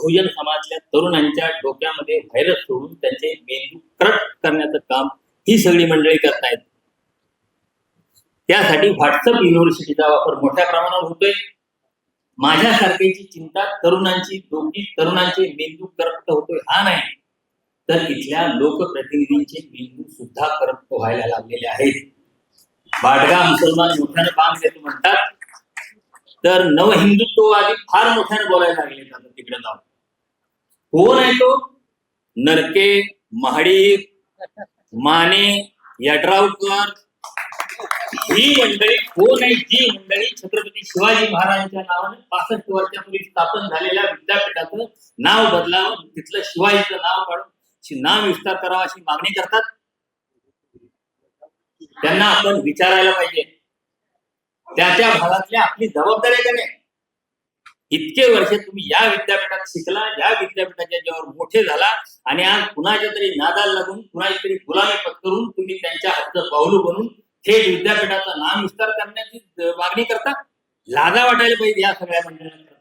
बहुजन समाजातल्या तरुणांच्या डोक्यामध्ये व्हायरस सोडून त्यांचे मेंदू क्रट करण्याचं काम ही सगळी मंडळी करतायत त्यासाठी व्हॉट्सअप युनिव्हर्सिटीचा वापर मोठ्या प्रमाणावर होतोय. माझ्यासारख्याची चिंता तरुणांची डोकी तरुणांचे मेंदू करप्त होतोय हा नाही. तर इथल्या लोकप्रतिनिधींचे मेंदू सुद्धा करप्त व्हायला लागलेले आहेत. बाडगा मुसलमान मोठ्यानं काम घेतो म्हणतात. तर नवहिंदुत्ववादी फार मोठ्याने बोलायला लागले जातात तिकडे जाऊन. कोण आहे तो? नरके महाडिक माने यड्रावकर. ही मंडळी कोण आहे? जी मंडळी छत्रपती शिवाजी महाराजांच्या नावाने पासष्ट वर्षापूर्वी स्थापन झालेल्या विद्यापीठाचं नाव बदलावं तिथलं शिवाजीचं नाव काढून नाव विस्तार करावा अशी मागणी करतात? त्यांना आपण विचारायला पाहिजे. त्या त्या भागातली आपली जबाबदारी का नाही? इतके वर्ष तुम्ही या विद्यापीठात शिकला या विद्यापीठाच्या जेव्हा मोठे झाला आणि आज कुणाच्या तरी नादाला लागून कुणाच्या तरी गुलामी पत्करून तुम्ही त्यांच्या हातचं पाऊलू बनून थेट विद्यापीठाचा नाम विस्तार करण्याची मागणी करता? लाजा वाटायला पाहिजे या सगळ्या मंडळांना.